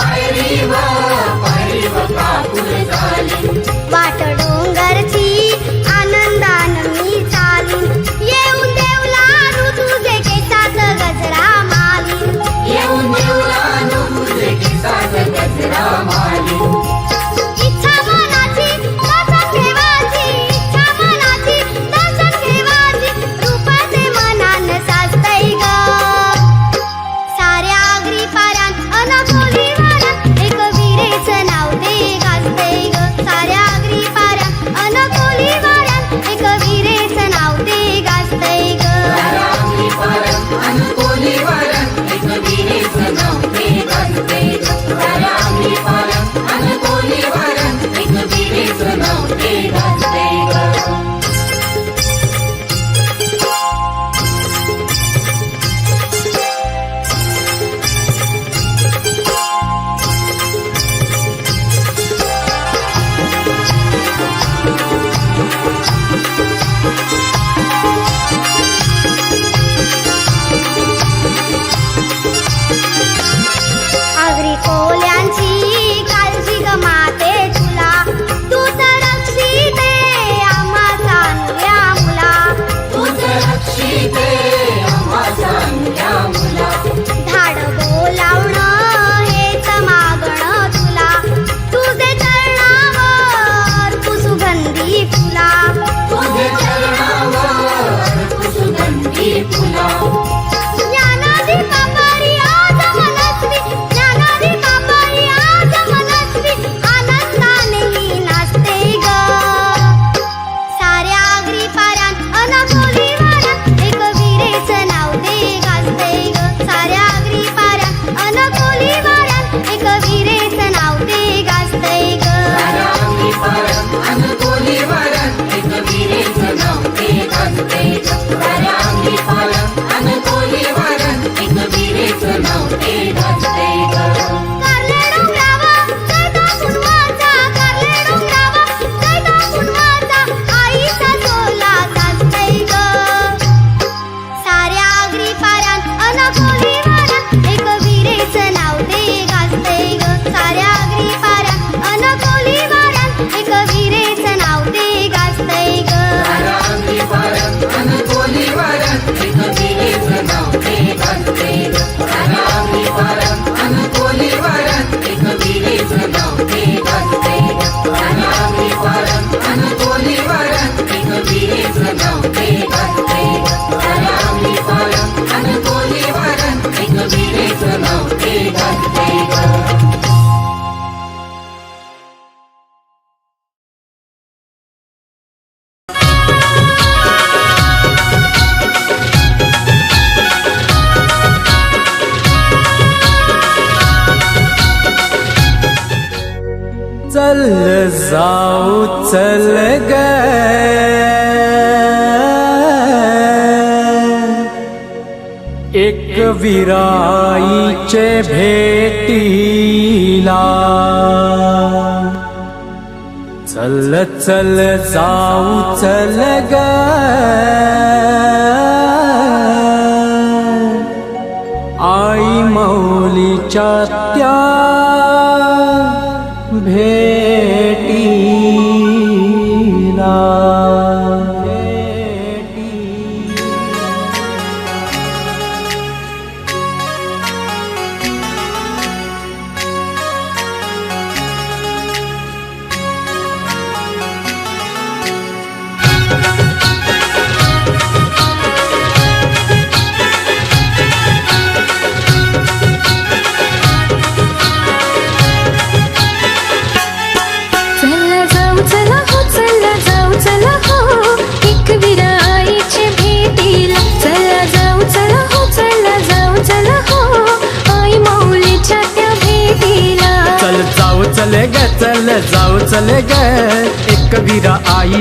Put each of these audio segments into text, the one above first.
पायरीव पायरीव काकुळ झाली चल गए। एक विराईचे भेटीला। चल चल जाऊ चल आई मौलीच्या त्या भे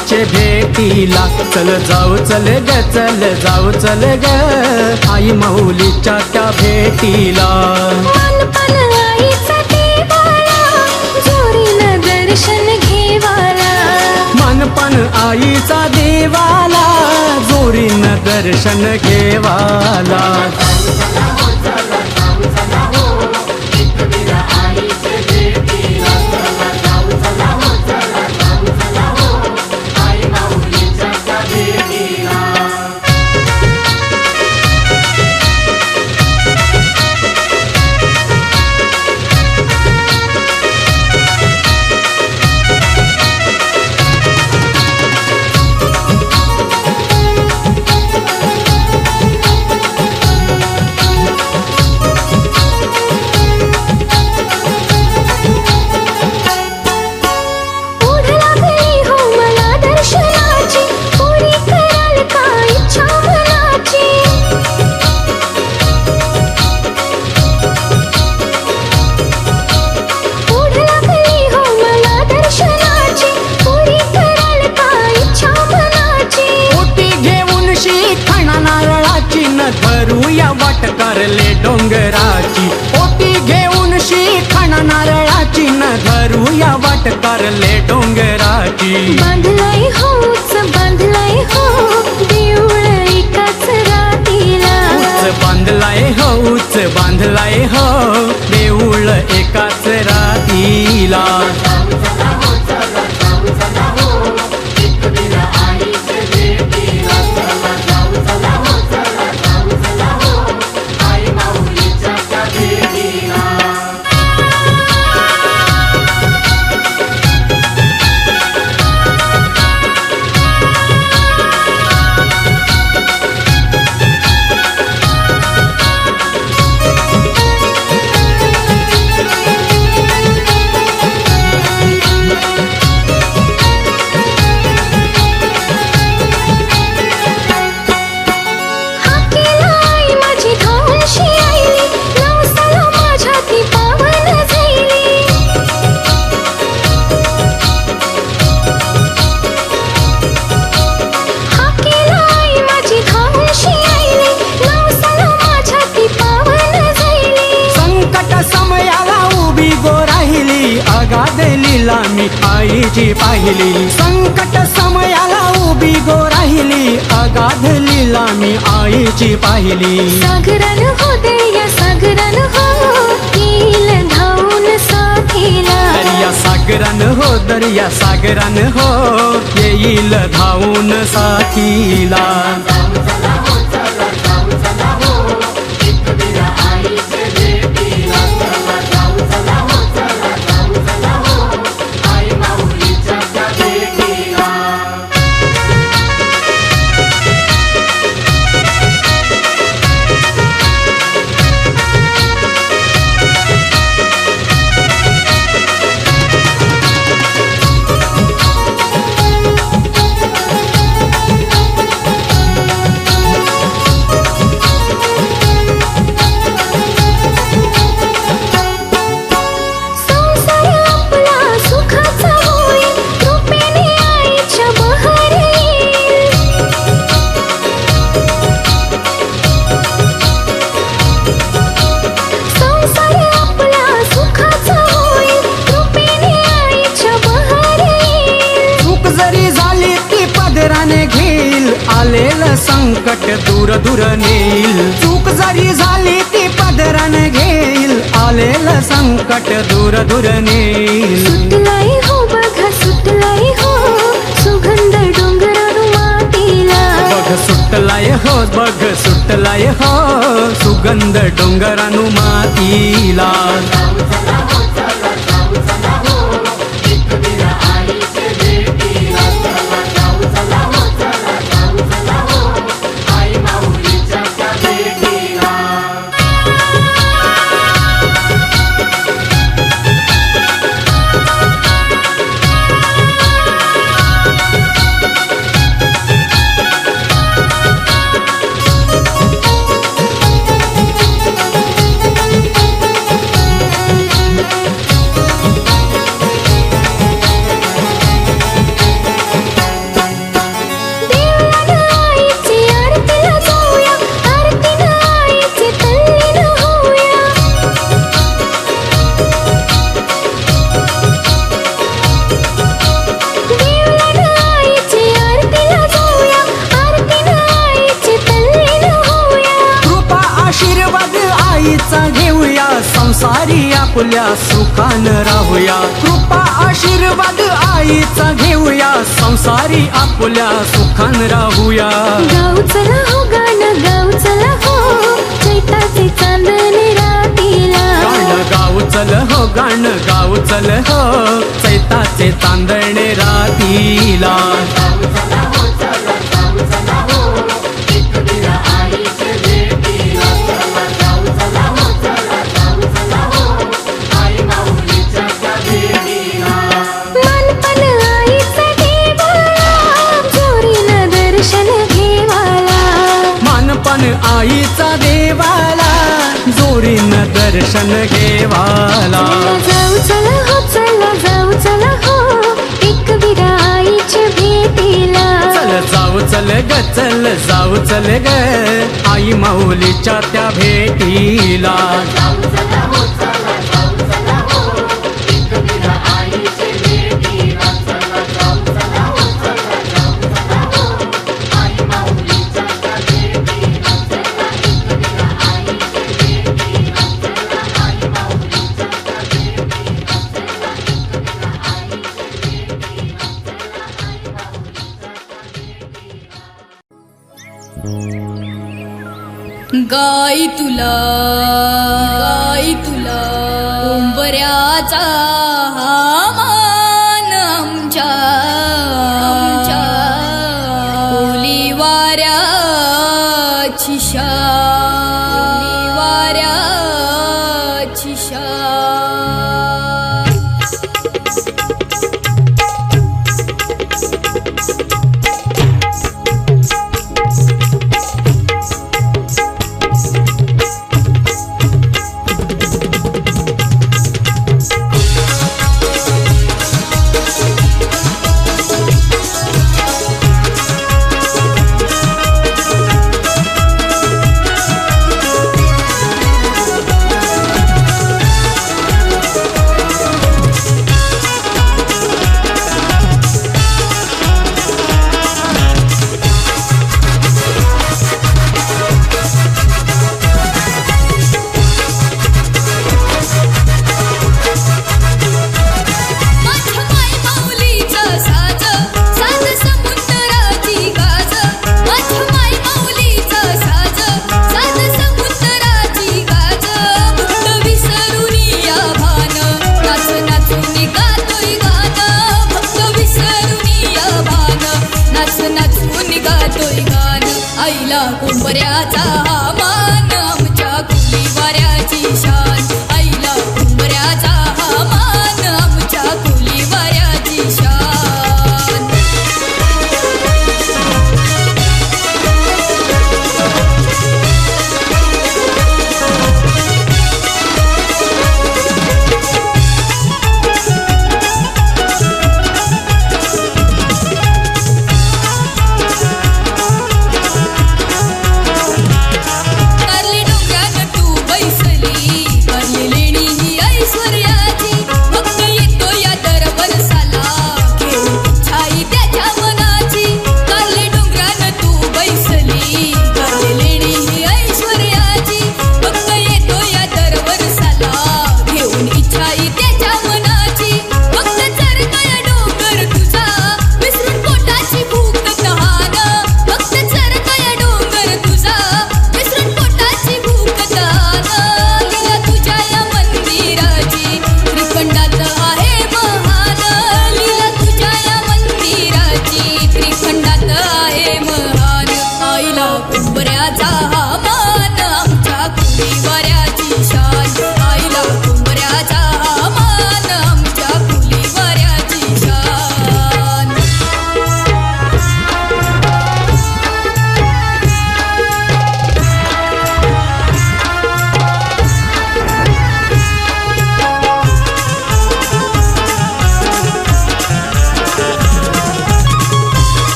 आईचे भेटीला चल जाऊ चल ग चल जाऊ चल ग. आई माऊलीच्या त्या भेटीला. दर्शन आईचा देवाला जोरीन दर्शन घेवाला. तूच बांधलाय हो देऊळ एकाच रातीला. राहिली. संकट समयाला उभी गो राहिली. अगाध लिला मी आईची पाहिली. सागरन हो दे या हो. हो, सागरन हो. येईल धावून साथीला. दर्या सागरन हो दर्या सागरन हो. येईल धावून साथीला. आलेलं संकट दूर दूर नेईल. चूक जरी झाली ती पदरान घेईल. आलेलं संकट दूर दूर नेईल. सुटलाई हो बघा सुटलाई हो. सुगंध डोंगरानु मातीला. बघ सुटलाय हो बघ सुटलाय हो. सुगंध डोंगरानु मातीला. संसारी आपल्या सुखान राहूया. गाव चला हो गाणं गाव चला हो चैताचे चांदणे रातीला गाणं गाव चल हो गाणं गाव चल हो चैताचे तांदणे रातीला आईचा देवाला जोरीनं दर्शन घेवाला. जाऊ चला हो चला जाऊ चला हो. एक विरा आईच्या भेटीला. चल जाऊ चल ग चल जाऊ चल ग. आई माऊलीच्या त्या भेटीला. गाई तुला गाई तुला. उंबऱ्याचा हा मान आमच्या. आमच्या. ओली वाऱ्याची शा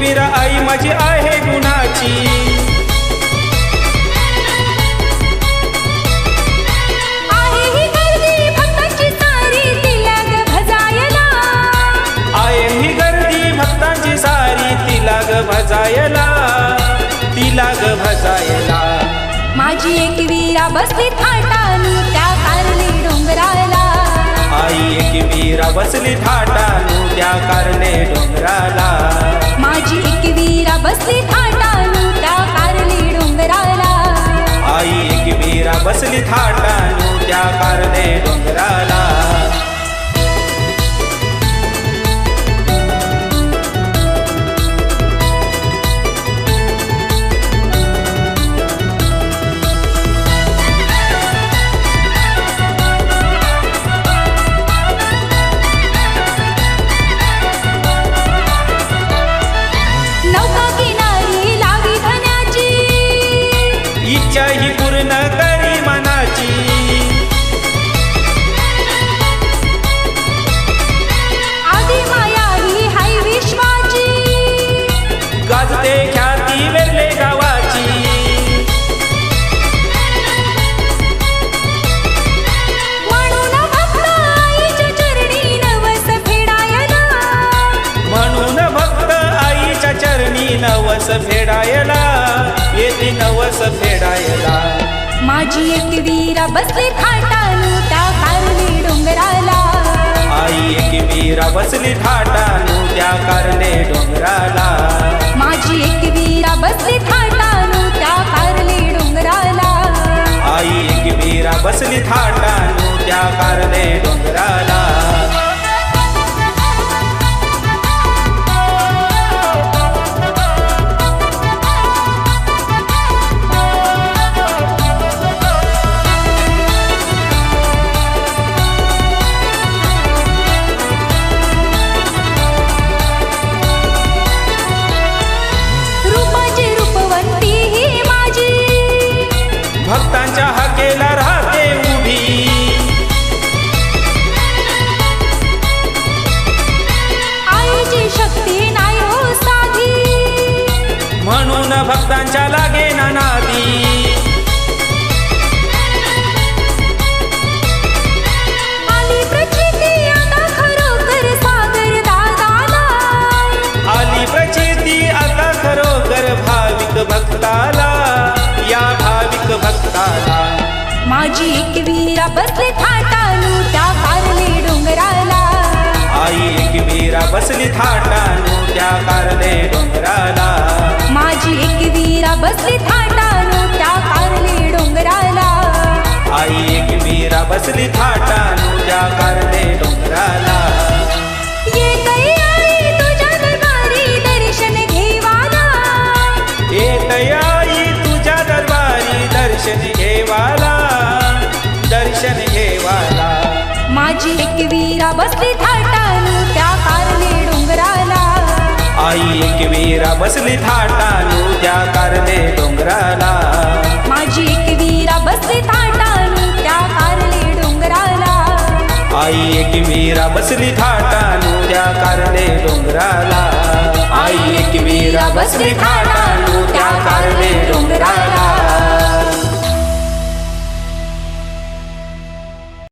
वीरा आई माझी आहे गुणाची. गर्दी सारी तिला भजायला. तिला ग भजायला. माझी एक वीरा बसली थाटा आई एक वीरा बसली थाटा त्या कारणे डोंगराला. माझी एक वीरा बसली थाटा त्या कारणे डोंगराला. आई एक वीरा बसली थाटा त्या कारणे डोंगराला. दिवस फेडायला. माझी एक वीरा बसली थाटानू त्या कारणे डोंगराला. आई एक वीरा बसली थाटानू त्या कारणे डोंगराला. माझी एक वीरा बसली थाटानू त्या कारणे डोंगराला. आई एक वीरा बसली थाटानू त्या कारणे डोंगराला. भक्तांच्या लागे नादी आली प्रचिती आता खरोखर सागर दादाला आली प्रचिती आता खरोखर भाविक भक्ताला या भाविक भक्ताला. माझी एक वीरा बसले थाटानू त्या कारले डोंगराला. आई एक वीरा बसली थाटानू त्या कारले डोंगराला. बसली थाटानू त्या कारले डोंगराला येत आई तुझ्या दरबारी दर्शन घेवाला. येत आई तुझ्या दरबारी दर्शन घेवाला. दर्शन घेवाला. माझी एक वीरा बसली थाटानू त्या कारले डोंगराला. आई एक वीरा बसली थाटानू त्या कारले डोंगराला. माझी एक वीरा बसली थाटानू आई एक मीरा बसली थाटा त्या कारणे डोंगराला. आई एक मीरा बसली थाटा त्या कारणे डोंगराला.